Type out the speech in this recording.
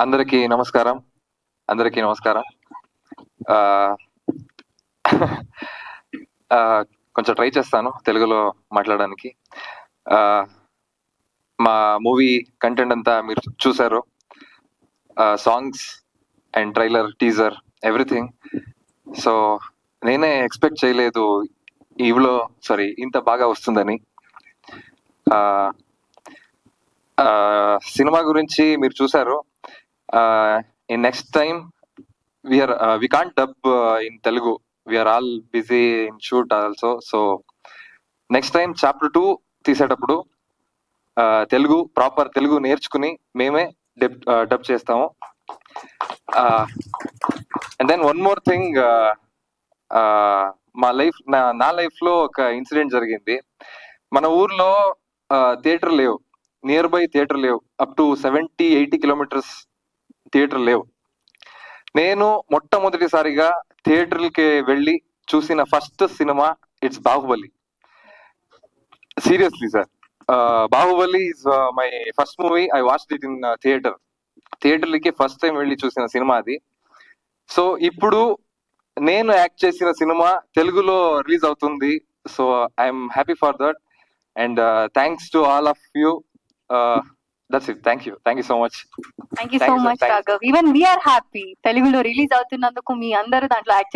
అందరికీ నమస్కారం. అందరికీ నమస్కారం. ఆ, కొంచెం ట్రై చేస్తాను తెలుగులో మాట్లాడడానికి. మా మూవీ కంటెంట్ అంతా మీరు చూసారు songs and trailer teaser everything. So నేనే ఎక్స్పెక్ట్ చేయలేదు ఈవిలో సారీ ఇంత బాగా వస్తుందని. సినిమా గురించి మీరు చూసారు in next time we're we can't dub in Telugu are all busy in shoot also. So next time chapter two తీసేటప్పుడు తెలుగు ప్రాపర్ తెలుగు నేర్చుకుని మేమే డబ్ డబ్ చేస్తాము. And then one more thing మా లైఫ్ నా నా లైఫ్లో ఒక ఇన్సిడెంట్ జరిగింది. మన ఊర్లో థియేటర్ లేవు. నియర్ బై థియేటర్ లేవు. Up to seventy eighty kilometres theatre లేవు. నేను మొట్టమొదటిసారిగా థియేటర్కి వెళ్ళి చూసిన first cinema it's Baahubali. Seriously sir. Baahubali is my first movie. I watch it in theatre. థియేటర్లకి first time వెళ్ళి చూసిన సినిమా అది. సో ఇప్పుడు నేను యాక్ట్ చేసిన సినిమా తెలుగులో రిలీజ్ అవుతుంది. So I'm happy for that. And thanks to all of you. That's it thank you thank you so much thank you so Thank you, sir. Much. Raghav even we're happy తెలుగులో release అవుతున్నందుకు మీ అందరూ దాంట్లో act